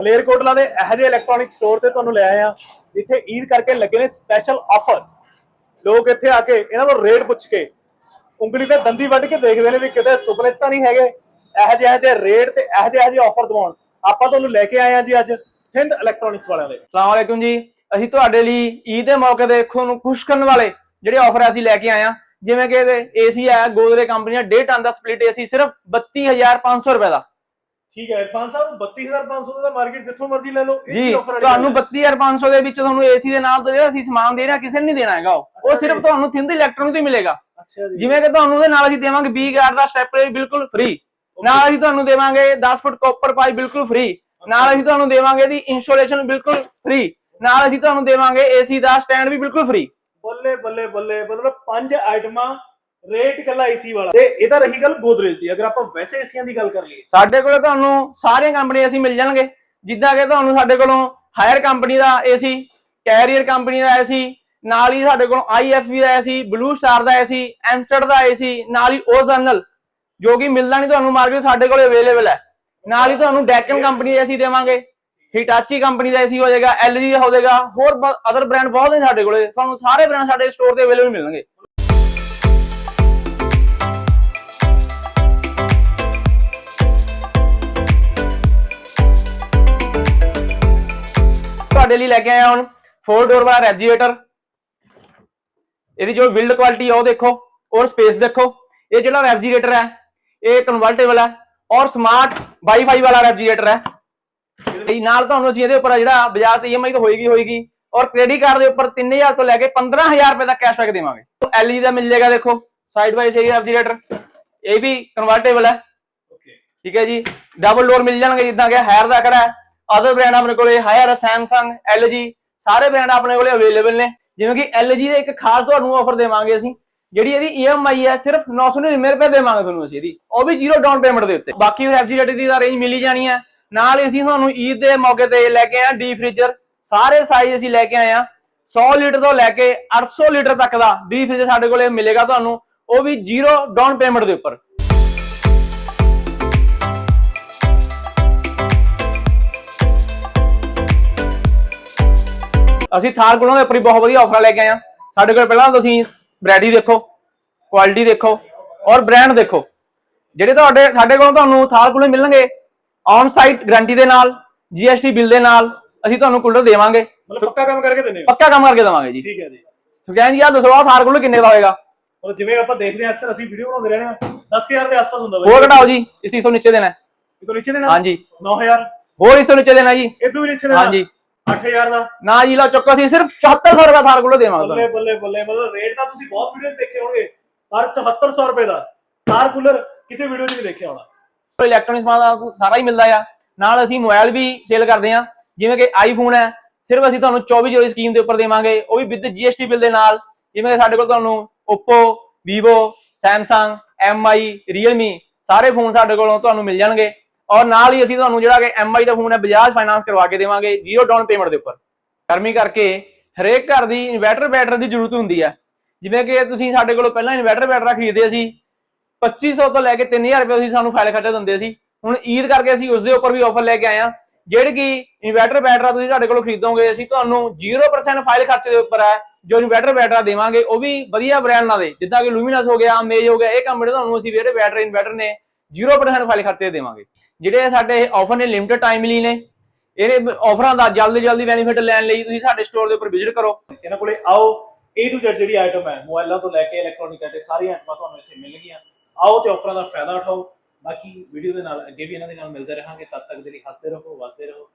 ਮਲੇਰਕੋਟਲਾ ਦੇ, ਇਹੋ ਜਿਹੇ ਇਲੈਕਟ੍ਰੋਨਿਕ ਸਟੋਰ ਤੇ ਤੁਹਾਨੂੰ ਲੈ ਆਏ ਆ ਜਿੱਥੇ ਈਦ ਕਰਕੇ ਲੱਗੇ ਨੇ ਸਪੈਸ਼ਲ ਆਫਰ ਲੋਕ ਇੱਥੇ ਆ ਕੇ ਇਹਨਾਂ ਤੋਂ ਰੇਟ ਪੁੱਛ ਕੇ, ਉਂਗਲੀ ਤੇ ਦੰਦੀ ਵੱਢ ਕੇ ਦੇਖਦੇ ਨੇ ਵੀ ਕਿਤੇ ਸੁਪਨੇ ਤਾਂ ਨਹੀਂ ਹੈਗੇ। ਇਹੋ ਜਿਹੇ ਜਿਹੇ ਰੇਟ ਤੇ ਇਹੋ ਜਿਹੇ ਜਿਹੇ ਆਫਰ ਦਿਵਾਉਣ। ਆਪਾਂ ਤੁਹਾਨੂੰ ਲੈ ਕੇ ਆਏ ਆ ਜੀ ਅੱਜ ਹਿੰਦ ਇਲੈਕਟ੍ਰੋਨਿਕਸ ਵਾਲਿਆਂ ਦੇ ਅਸਲਾਮ ਵਾਲੇਕੁਮ ਜੀ। ਅਸੀਂ ਤੁਹਾਡੇ ਲਈ ਈਦ ਦੇ ਮੌਕੇ ਤੇ ਤੁਹਾਨੂੰ ਖੁਸ਼ ਕਰਨ ਵਾਲੇ ਜਿਹੜੇ ਆਫਰ ਅਸੀਂ ਲੈ ਕੇ ਆਏ ਆ ਜਿਵੇਂ ਕਿ ਇਹਦੇ ਏਸੀ ਹੈ ਗੋਦਰੇ ਕੰਪਨੀ ਦਾ 1.5 ਟਨ ਦਾ ਸਪਲਿਟ ਏਸੀ ਸਿਰਫ 32500 ਰੁਪਏ ਦਾ। ਠੀਕ ਹੈ ਇਰਫਾਨ ਸਾਹਿਬ 32500 ਦਾ ਮਾਰਕੀਟ ਜਿੱਥੋਂ ਮਰਜ਼ੀ ਲੈ ਲਓ ਇਹ ਜੀ ਤੁਹਾਨੂੰ ਗੱਲ ਹੈ? 32500 ਦੇ ਵਿੱਚ ਤੁਹਾਨੂੰ ਏਸੀ ਦੇ ਨਾਲ ਜਿਹੜਾ ਅਸੀਂ ਸਮਾਨ ਦੇ ਰਹੇ ਹਾਂ ਕਿਸੇ ਨੇ ਨਹੀਂ ਦੇਣਾ ਹੈਗਾ ਉਹ। ਸਿਰਫ। ਤੁਹਾਨੂੰ ਥਿੰਦ ਇਲੈਕਟ੍ਰੋਨਿਕ ਤੋਂ ਹੀ ਮਿਲੇਗਾ। ਅੱਛਾ ਜੀ। ਜਿਵੇਂ ਕਿ ਤੁਹਾਨੂੰ ਉਹਦੇ ਨਾਲ ਅਸੀਂ ਦੇਵਾਂਗੇ 20 ਗਾਰਡ ਦਾ ਸਟੈਪਲਰ ਬਿਲਕੁਲ ਫ੍ਰੀ ਨਾਲ ਅਸੀਂ ਤੁਹਾਨੂੰ ਦੇਵਾਂਗੇ 10 ਫੁੱਟ ਕਾਪਰ ਪਾਈਪ ਬਿਲਕੁਲ ਫ੍ਰੀ ਨਾਲ ਅਸੀਂ ਤੁਹਾਨੂੰ ਦੇਵਾਂਗੇ ਦੀ ਇੰਸਟਾਲੇਸ਼ਨ ਬਿਲਕੁਲ ਫ੍ਰੀ ਨਾਲ ਅਸੀਂ ਤੁਹਾਨੂੰ ਦੇਵਾਂਗੇ ਏਸੀ ਦਾ ਸਟੈਂਡ ਵੀ ਬਿਲਕੁਲ ਫ੍ਰੀ ਬੱਲੇ ਬੱਲੇ ਬੱਲੇ ਮਤਲਬ ਪੰਜ ਆਈਟਮਾਂ ਰੇਟ ਇਕੱਲਾ ਏਸੀ ਵਾਲਾ। ਤੇ ਇਹ ਤਾਂ ਰਹੀ ਗੱਲ ਗੋਦਰੇਜ ਦੀ ਅਗਰ ਆਪਾਂ ਵੈਸੇ ਏਸੀਆਂ ਦੀ ਗੱਲ ਕਰ ਲਈਏ। ਸਾਡੇ ਕੋਲੇ ਤੁਹਾਨੂੰ ਸਾਰੀਆਂ ਕੰਪਨੀਆਂ ਅਸੀਂ ਮਿਲ ਜਾਣਗੇ। ਜਿੱਦਾਂ ਕਿ ਤੁਹਾਨੂੰ ਸਾਡੇ ਕੋਲੋਂ ਹਾਇਰ ਕੰਪਨੀ ਦਾ ਏਸੀ ਕੈਰੀਅਰ ਕੰਪਨੀ ਦਾ ਏਸੀ ਨਾਲ ਹੀ ਸਾਡੇ ਕੋਲੋਂ ਆਈਐਫਬੀ ਦਾ ਏਸੀ ਬਲੂ ਸਟਾਰ ਦਾ ਏਸੀ ਐਮਸਟਰ ਦਾ ਏਸੀ ਨਾਲ ਹੀ ਓਜ਼ਨਲ ਜੋ ਕਿ ਮਿਲਦਾ ਨਹੀਂ ਤੁਹਾਨੂੰ ਮਾਰਕੀਟ ਸਾਡੇ ਕੋਲੇ ਅਵੇਲੇਬਲ ਹੈ। ਨਾਲ ਹੀ ਤੁਹਾਨੂੰ ਡੈਕਨ ਕੰਪਨੀ ਦਾ ਏਸੀ ਦੇਵਾਂਗੇ। ਹਿਟਾਚੀ ਕੰਪਨੀ ਦਾ ਏਸੀ ਹੋ ਜਾਏਗਾ ਐਲਜੀ ਦਾ ਹੋ ਜਾਏਗਾ ਹੋਰ ਅਦਰ ਬ੍ਰਾਂਡ ਬਹੁਤ ਨੇ ਸਾਡੇ ਕੋਲੇ। ਤੁਹਾਨੂੰ ਸਾਰੇ ਬ੍ਰਾਂਡ ਸਾਡੇ ਸਟੋਰ ਤੇ ਅਵੇਲੇਬਲ ਮਿਲਣਗੇ। ਤੁਹਾਡੇ ਲਈ ਲੈ ਕੇ ਆਇਆ ਹੁਣ 4 ਡੋਰ ਵਾਲਾ ਰੈਫ੍ਰਿਜਰੇਟਰ ਇਹਦੀ ਜੋ ਬਿਲਡ ਕੁਆਲਿਟੀ ਆ ਉਹ ਦੇਖੋ ਔਰ ਸਪੇਸ ਦੇਖੋ। ਇਹ ਜਿਹੜਾ ਰੈਫ੍ਰਿਜਰੇਟਰ ਹੈ ਇਹ ਕਨਵਰਟੇਬਲ ਹੈ ਔਰ ਸਮਾਰਟ ਵਾਈਫਾਈ ਵਾਲਾ ਰੈਫ੍ਰਿਜਰੇਟਰ ਹੈ। ਤੇ ਨਾਲ ਤੁਹਾਨੂੰ ਅਸੀਂ ਇਹਦੇ ਉੱਪਰ ਜਿਹੜਾ ਬਜਾਜ ਈਐਮਆਈ ਤਾਂ ਹੋਏਗੀ ਹੋਏਗੀ। ਔਰ ਕ੍ਰੈਡਿਟ ਕਾਰਡ ਦੇ ਉੱਪਰ 3000 ਤੋਂ ਲੈ ਕੇ 15000 ਰੁਪਏ ਦਾ ਕੈਸ਼ਬੈਕ ਦੇਵਾਂਗੇ। ਐਲਜੀ ਦਾ ਮਿਲ ਜਾਏਗਾ ਦੇਖੋ ਸਾਈਡ ਬਾਈ ਸਾਈਡ ਰੈਫ੍ਰਿਜਰੇਟਰ ਇਹ ਵੀ ਕਨਵਰਟੇਬਲ ਹੈ। ਠੀਕ ਹੈ ਜੀ। ਡਬਲ ਡੋਰ ਮਿਲ ਜਾਣਗੇ ਜਿੱਦਾਂ ਕਿ ਹਾਇਰ ਦਾ ਹੈ। ਅਦਰ ਬ੍ਰਾਂਡ ਆਪਣੇ ਕੋਲੇ ਹਾਇਰ ਸੈਮਸੰਗ LG ਸਾਰੇ ਬ੍ਰਾਂਡ ਆਪਣੇ ਕੋਲੇ ਅਵੇਲੇਬਲ ਨੇ। ਜਿਵੇਂ ਕਿ LG ਦੇ ਇੱਕ ਖਾਸ ਤੁਹਾਨੂੰ ਆਫਰ ਦੇਵਾਂਗੇ ਅਸੀਂ, ਜਿਹੜੀ ਇਹਦੀ EMI ਹੈ ਸਿਰਫ 999 ਰੁਪਏ ਦੇਵਾਂਗੇ ਤੁਹਾਨੂੰ ਅਸੀਂ ਇਹਦੀ। ਉਹ ਵੀ ਜ਼ੀਰੋ ਡਾਊਨ ਪੇਮੈਂਟ ਦੇ ਉੱਤੇ। ਬਾਕੀ ਰੈਫ੍ਰਿਜਰੇਟਰ ਦੀ ਰੇਂਜ ਮਿਲੀ ਜਾਣੀ ਹੈ ਨਾਲ ਹੀ ਅਸੀਂ ਤੁਹਾਨੂੰ ਈਦ ਦੇ ਮੌਕੇ ਤੇ ਲੈ ਕੇ ਆਏ ਹਾਂ ਡੀ ਫ੍ਰੀਜ਼ਰ ਸਾਰੇ ਸਾਈਜ਼ ਅਸੀਂ ਲੈ ਕੇ ਆਏ ਹਾਂ 100 ਲੀਟਰ ਤੋਂ ਲੈ ਕੇ 800 ਲੀਟਰ ਤੱਕ ਦਾ ਡੀ ਫ੍ਰੀਜ਼ਰ ਸਾਡੇ ਕੋਲੇ ਮਿਲੇਗਾ ਤੁਹਾਨੂੰ। ਉਹ ਵੀ ਜ਼ੀਰੋ ਡਾਊਨ ਪੇਮੈਂਟ ਦੇ ਉੱਪਰ। ਅਸੀਂ ਥਾਰ ਕੋਲੋਂ ਦੇ ਉੱਪਰ ਹੀ ਬਹੁਤ ਵਧੀਆ ਆਫਰ ਲੈ ਕੇ ਆਏ ਆ ਸਾਡੇ ਕੋਲ ਪਹਿਲਾਂ ਤੁਸੀਂ ਵੈਰਾਈਟੀ ਦੇਖੋ ਕੁਆਲਿਟੀ ਦੇਖੋ ਔਰ ਬ੍ਰਾਂਡ ਦੇਖੋ। ਜਿਹੜੇ ਤੁਹਾਡੇ ਸਾਡੇ ਕੋਲੋਂ ਤੁਹਾਨੂੰ ਥਾਰ ਕੋਲੋਂ ਮਿਲਣਗੇ ਔਨ ਸਾਈਟ ਗਾਰੰਟੀ ਦੇ ਨਾਲ GST ਬਿੱਲ ਦੇ ਨਾਲ ਅਸੀਂ ਤੁਹਾਨੂੰ ਕੂਲਰ ਦੇਵਾਂਗੇ। ਮਤਲਬ ਪੱਕਾ ਕੰਮ ਕਰਕੇ ਦਿੰਦੇ ਹੋ? ਪੱਕਾ ਕੰਮ ਕਰਕੇ ਦੇਵਾਂਗੇ ਜੀ। ਠੀਕ ਹੈ ਜੀ। ਸੁਖਜੈਨ ਜੀ ਆ ਦੱਸੋ ਆ ਥਾਰ ਕੋਲੋਂ ਕਿੰਨੇ ਦਾ ਹੋਏਗਾ? ਮਤਲਬ ਜਿਵੇਂ ਆਪਾਂ ਦੇਖਦੇ ਹਾਂ ਅਕਸਰ ਅਸੀਂ ਵੀਡੀਓ ਬਣਾਉਂਦੇ ਰਹਿੰਦੇ ਹਾਂ 10000 ਦੇ ਆਸ-ਪਾਸ ਹੁੰਦਾ ਬਾਈ। ਹੋਰ ਘਟਾਓ ਜੀ ਇਸ ਤੋਂ ਨੀਚੇ ਦੇਣਾ। ਇਹ ਤੋਂ ਨੀਚੇ ਦੇਣਾ? ਹਾਂਜੀ। 9000 ਹੋਰ ਇਸ ਤੋਂ ਨੀਚੇ ਦੇਣਾ ਜੀ। ਤੋਂ ਵੀ ਨੀਚੇ ਦੇਣਾ? ਹਾਂਜੀ। 8000 ਦਾ? ਨਾ ਜੀ ਲਓ ਚੁੱਕੋ ਅਸੀਂ ਸਿਰਫ 7400 ਰੁਪਏ ਥਾਰ ਕੋਲੋਂ ਦੇਵਾਂਗੇ ਬੱਲੇ ਤੁਹਾਨੂੰ। ਬੱਲੇ ਬੱਲੇ ਮਤਲਬ ਰੇਟ ਤਾਂ ਤੁਸੀਂ ਬਹੁਤ ਵੀਡੀਓ ਦੇਖੇ ਹੋਣਗੇ। ਪਰ 7400 ਰੁਪਏ ਦਾ। ਕਾਰ ਕੂਲਰ ਕਿਸੇ ਵੀਡੀਓ 'ਚ ਨਹੀਂ ਦੇਖਿਆ ਹੋਣਾ। ਇਲੈਕਟ੍ਰੋਨਿਕ ਸਮਾਨ ਦਾ ਸਾਰਾ ਹੀ ਮਿਲਦਾ ਆ। ਨਾਲ ਅਸੀਂ ਮੋਬਾਈਲ ਵੀ ਸੇਲ ਕਰਦੇ ਆ ਜਿਵੇਂ ਕਿ ਆਈਫੋਨ ਹੈ ਸਿਰਫ ਅਸੀਂ ਤੁਹਾਨੂੰ 24 ਜੋੜੀ ਸਕੀਮ ਦੇ ਉੱਪਰ ਦੇਵਾਂਗੇ। ਉਹ ਵੀ ਵਿਦ GST ਬਿੱਲ ਦੇ ਨਾਲ। ਜਿਵੇਂ ਕਿ ਸਾਡੇ ਕੋਲ ਤੁਹਾਨੂੰ Oppo Vivo Samsung MI Realme ਸਾਰੇ ਫੋਨ ਸਾਡੇ ਕੋਲੋਂ ਤੁਹਾਨੂੰ ਮਿਲ ਜਾਣਗੇ। ਔਰ ਨਾਲ ਹੀ ਅਸੀਂ ਤੁਹਾਨੂੰ ਜਿਹੜਾ ਕਿ MI ਦਾ ਫੋਨ ਹੈ ਬਜਾਜ ਫਾਈਨਾਂਸ ਕਰਵਾ ਕੇ ਦੇਵਾਂਗੇ ਜ਼ੀਰੋ ਡਾਊਨ ਪੇਮੈਂਟ ਦੇ ਉੱਪਰ। ਗਰਮੀ ਕਰਕੇ ਹਰੇਕ ਘਰ ਦੀ ਇਨਵਰਟਰ ਬੈਟਰੀ ਦੀ ਜ਼ਰੂਰਤ ਹੁੰਦੀ ਹੈ। ਜਿਵੇਂ ਕਿ ਤੁਸੀਂ ਸਾਡੇ ਕੋਲੋਂ ਪਹਿਲਾਂ ਇਨਵਰਟਰ ਬੈਟਰਾ ਖਰੀਦਦੇ ਸੀ 2500 ਤੋਂ ਲੈ ਕੇ 3000 ਰੁਪਏ ਤੁਸੀਂ ਸਾਨੂੰ ਫਾਇਲ ਖਰਚਾ ਦਿੰਦੇ ਸੀ। ਹੁਣ ਈਦ ਕਰਕੇ ਅਸੀਂ ਉਸ ਦੇ ਉੱਪਰ ਵੀ ਆਫਰ ਲੈ ਕੇ ਆਏ ਆ ਜਿਹੜੀ ਕਿ ਇਨਵਰਟਰ ਬੈਟਰਾ ਤੁਸੀਂ ਸਾਡੇ ਕੋਲੋਂ ਖਰੀਦੋਗੇ, ਅਸੀਂ ਤੁਹਾਨੂੰ 0% ਫਾਈਲ ਖਰਚੇ ਦੇ ਉੱਪਰ ਹੈ, ਜੋ ਇਨਵਰਟਰ ਬੈਟਰਾ ਦੇਵਾਂਗੇ, ਉਹ ਵੀ ਵਧੀਆ ਬ੍ਰਾਂਡ ਨਾਲ ਦੇ। ਜਿੱਦਾਂ ਕਿ ਲੂਮੀਨਸ ਹੋ ਗਿਆ ਮੇਜ ਹੋ ਗਿਆ, ਇਹ ਕੰਪਨੀ ਤੁਹਾਨੂੰ ਅਸੀਂ ਜਿਹੜੇ ਬੈਟਰੀ ਇਨਵਰਟਰ ਨੇ 0% ਫਾਈਲ ਖਰਚੇ ਦੇਵਾਂਗੇ। ਜਿਹੜੇ ਸਾਡੇ ਆਫਰ ਨੇ ਲਿਮਟਿਡ ਟਾਈਮ ਲਈ ਨੇ, ਇਹਦੇ ਆਫਰਾਂ ਦਾ ਜਲਦੀ ਜਲਦੀ ਬੈਨੀਫਿਟ ਲੈਣ ਲਈ ਤੁਸੀਂ ਸਾਡੇ ਸਟੋਰ ਦੇ ਉੱਪਰ ਵਿਜ਼ਿਟ ਕਰੋ। ਇਹਨਾਂ ਕੋਲੇ ਆਓ, A to Z ਜਿਹੜੀ ਆਈਟਮ ਹੈ, ਮੋਬਾਈਲਾਂ ਤੋਂ ਲੈ ਕੇ ਇਲੈਕਟ੍ਰੋਨਿਕ ਆਈਟਮ ਸਾਰੀਆਂ ਆਈਟਮਾਂ ਤੁਹਾਨੂੰ ਇੱਥੇ ਮਿਲਣਗੀਆਂ। ਆਓ ਤੇ ਆਫਰਾਂ ਦਾ ਫਾਇਦਾ ਉਠਾਓ। ਬਾਕੀ ਵੀਡੀਓ ਦੇ ਨਾਲ ਅੱਗੇ ਵੀ ਇਹਨਾਂ ਦੇ ਨਾਲ ਮਿਲਦੇ ਰਹਾਂਗੇ। ਤਦ ਤੱਕ ਦੇ ਲਈ ਹੱਸਦੇ ਰਹੋ, ਵਸਦੇ ਰਹੋ।